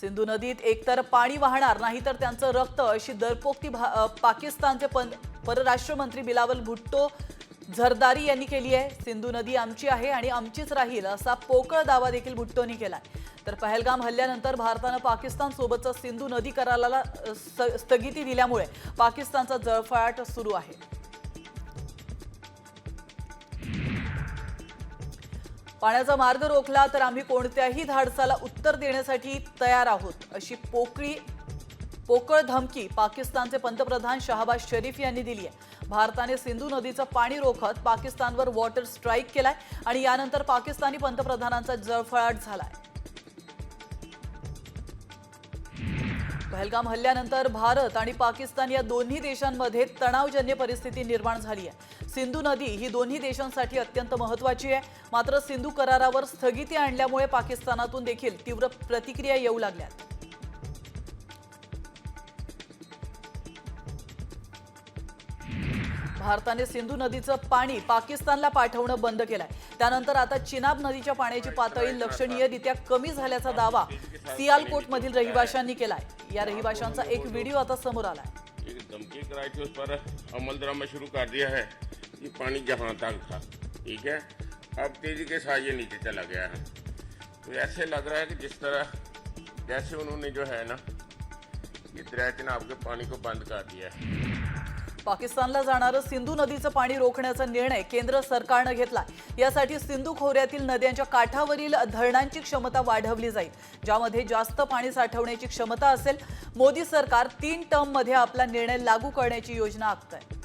सिंधू नदीत एकतर पाणी वाहणार नाही तर त्यांचं रक्त अशी दरपोक्ती भा- पाकिस्तानचे पं- परराष्ट्र मंत्री बिलावल भुट्टो झरदारी यांनी केली आहे. सिंधू नदी आमची आहे आणि आमचीच राहील असा पोकळ दावा देखील भुट्टोनी केलाय. तर पहलगाम हल्ल्यानंतर भारतानं पाकिस्तान सोबतचा सिंधू नदी कराराला स्थगिती दिल्यामुळे पाकिस्तानचा जळफळाट सुरू आहे. पाण्याचा मार्ग रोखला तर आम्ही कोणत्याही धाडसाला उत्तर देण्यासाठी तयार आहोत अशी पोकळी पोकळ धमकी पाकिस्तानचे पंतप्रधान शहाबाज शरीफ यांनी दिली आहे. भारताने सिंधू नदीचं पाणी रोखत पाकिस्तानवर वॉटर स्ट्राईक केलाय आणि यानंतर पाकिस्तानी पंतप्रधानांचा जळफळाट झालाय. पहलगाम हल्ल्यानंतर भारत आणि पाकिस्तान या दोन्ही देशांमध्ये तणावजन्य परिस्थिती निर्माण झाली आहे. सिंधू नदी ही दोन्ही देशांसाठी अत्यंत महत्वाची आहे. मात्र सिंधू करारावर स्थगिती आणल्यामुळे पाकिस्तानातून देखील तीव्र प्रतिक्रिया येऊ लागल्यात भारताने सिंधू नदीचं पाणी पाकिस्तानला पाठवणं बंद केलंय. त्यानंतर आता चिनाब नदीच्या पाण्याची पातळी लक्षणीयरित्या कमी झाल्याचा दावा सियालकोटमधील रहिवाशांनी केलाय. या रहिवाशांचा एक व्हिडिओ आता समोर आलाय. धमकी कराई थी उस पर अमल दरामद शुरू कर दिया है. ये पानी जहाँ तक था ठीक है? अब तेजी के साथ ये नीचे चला गया है। तो ऐसे लग रहा है कि जिस तरह जैसे उन्होंने जो है ना ये दरिया चिनाब के पानी को बंद कर दिया है। पाकिस्तानला जाणारं सिंधू नदीचं पाणी रोखण्याचा निर्णय केंद्र सरकारनं घेतला यासाठी सिंधू खोऱ्यातील नद्यांच्या काठावरील धरणांची क्षमता वाढवली जाईल ज्यामध्ये जास्त पाणी साठवण्याची क्षमता असेल. मोदी सरकार तीन टर्ममध्ये आपला निर्णय लागू करण्याची योजना आखत आहे